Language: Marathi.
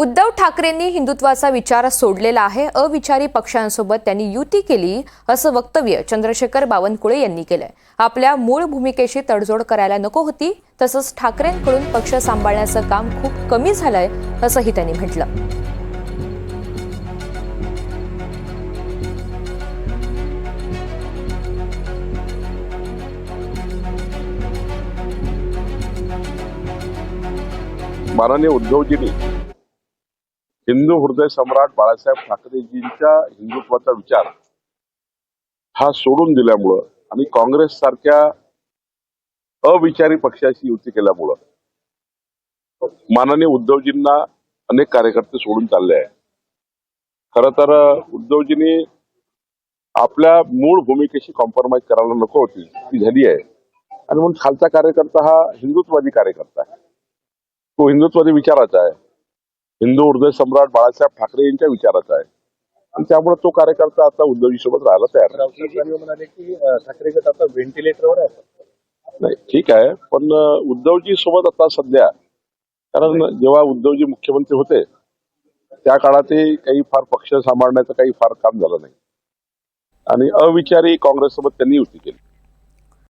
उद्धव ठाकरेंनी हिंदुत्वाचा विचार सोडलेला आहे. अविचारी पक्षांसोबत त्यांनी युती केली असं वक्तव्य चंद्रशेखर बावनकुळे यांनी केलंय. आपल्या मूळ भूमिकेशी तडजोड करायला नको होती तसंच ठाकरेंकडून पक्ष सांभाळण्याचं काम खूप कमी झालंय असंही त्यांनी म्हटलं. माननीय उद्धवजींनी हिंदू हृदय सम्राट बाळासाहेब ठाकरेजींच्या हिंदुत्वाचा विचार हा सोडून दिल्यामुळं आणि काँग्रेस सारख्या अविचारी पक्षाशी युती केल्यामुळं माननीय उद्धवजींना अनेक कार्यकर्ते सोडून चालले आहे खर तर उद्धवजींनी आपल्या मूळ भूमिकेशी कॉम्प्रोमाइज करायला नको होती ती झाली आहे. आणि म्हणून खालचा कार्यकर्ता हा हिंदुत्ववादी कार्यकर्ता आहे. तो हिंदुत्ववादी विचाराचा आहे. हिंदू हृदय सम्राट बाळासाहेब ठाकरे यांच्या विचाराचा आहे. आणि त्यामुळे तो कार्यकर्ता आता उद्धवजी सोबत राहायला तयार आहे. रावसाहेब दानवे म्हणाले की अं, ठाकरे गट आता व्हेंटिलेटरवर आहे. नाही ठीक आहे पण उद्धवजी सोबत आता सध्या कारण जेव्हा उद्धवजी मुख्यमंत्री होते त्या काळातही काही फार पक्ष सांभाळण्याचं काही फार काम झालं नाही. आणि अविचारी काँग्रेस सोबत त्यांनी युती केली.